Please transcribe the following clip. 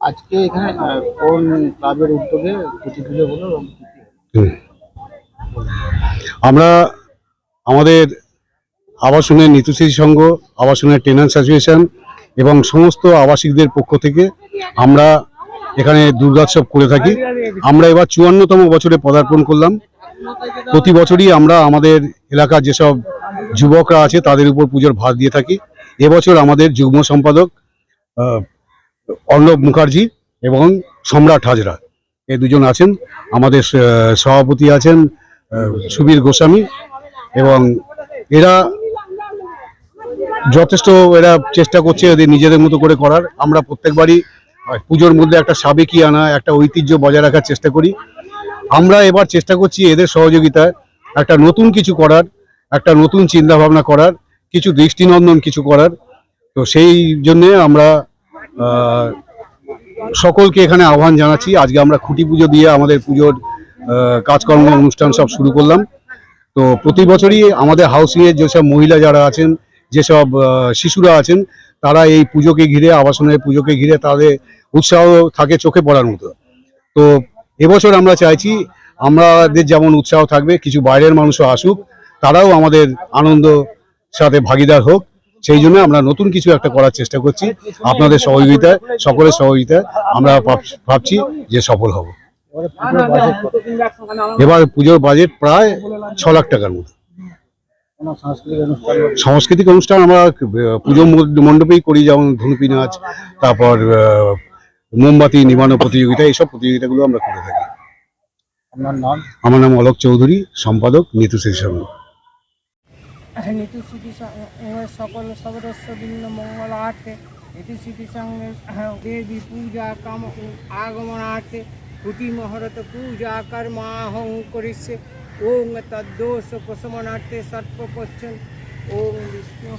আজকে এখানে কোন ক্লাবের উদ্যোগে। আমরা আমাদের আবাসনের নীতিশ্রী সংঘ, আবাসনের টেনান্স অ্যাসোসিয়েশন এবং সমস্ত আবাসিকদের পক্ষ থেকে আমরা এখানে দুর্গোৎসব করে থাকি। আমরা এবার চুয়ান্নতম বছরে পদার্পণ করলাম। প্রতি বছরই আমরা আমাদের এলাকার যেসব যুবকরা আছে তাদের উপর পুজোর ভার দিয়ে থাকি। এবছর আমাদের যুগ্ম সম্পাদক অর্ণব মুখার্জি এবং সম্রাট হাজরা। এই দুজন আছেন। আমাদের সভাপতি আছেন সুবীর গোস্বামী এবং এরা যথেষ্ট, এরা চেষ্টা করছে এদের নিজেদের মতো করে করার। আমরা প্রত্যেকবারই পুজোর মধ্যে একটা সাবেকি আনা, একটা ঐতিহ্য বজায় রাখার চেষ্টা করি। আমরা এবার চেষ্টা করছি এদের সহযোগিতায় একটা নতুন কিছু করার, একটা নতুন চিন্তা ভাবনা করার, কিছু দৃষ্টিনন্দন কিছু করার। তো সেই জন্যে আমরা সকলকে এখানে আহ্বান জানাচ্ছি। আজকে আমরা খুঁটি পুজো দিয়ে আমাদের পুজোর কাজকর্ম, অনুষ্ঠান সব শুরু করলাম। তো প্রতি বছরই আমাদের হাউসিং এর যেসব মহিলা যারা আছেন, যেসব শিশুরা আছেন, তারা এই পুজোকে ঘিরে, আবাসনের পুজোকে ঘিরে তাদের উৎসাহ থাকে চোখে পড়ার মতো। তো এবছর আমরা চাইছি, আমাদের যেমন উৎসাহ থাকবে, কিছু বাইরের মানুষও আসুক, তারাও আমাদের আনন্দ সাথে ভাগিদার হোক। সেই জন্য আমরা নতুন কিছু একটা করার চেষ্টা করছি। আপনাদের সহযোগিতায় সকলের সহযোগিতায় আমরা ভাব- ভাবছি যে সফল হব। এবারে পুজোর বাজেট প্রায় ছ লাখ টাকার মতো। সাংস্কৃতিক অনুষ্ঠান আমরা পুজো মণ্ডপেই করি যেমন ধনুপি নাচ তারপর মোমবাতি নিবানো প্রতিযোগিতা এইসব প্রতিযোগিতাগুলো আমরা করে থাকি। আমার নাম অলোক চৌধুরী সম্পাদক নিতু শীর্ষণ নীতি স্মৃতি সকল সদস্য মঙ্গল মঙ্গলার্থে নীতি স্মৃতি সঙ্গে দেবী পূজা কাম আগমনার্থে কুটি মহরত পূজা কর্মাহং করিষ্যে ওং তদ্দোষ প্রশমনার্থে সর্পপচ্ছন ওম বিষ্ণু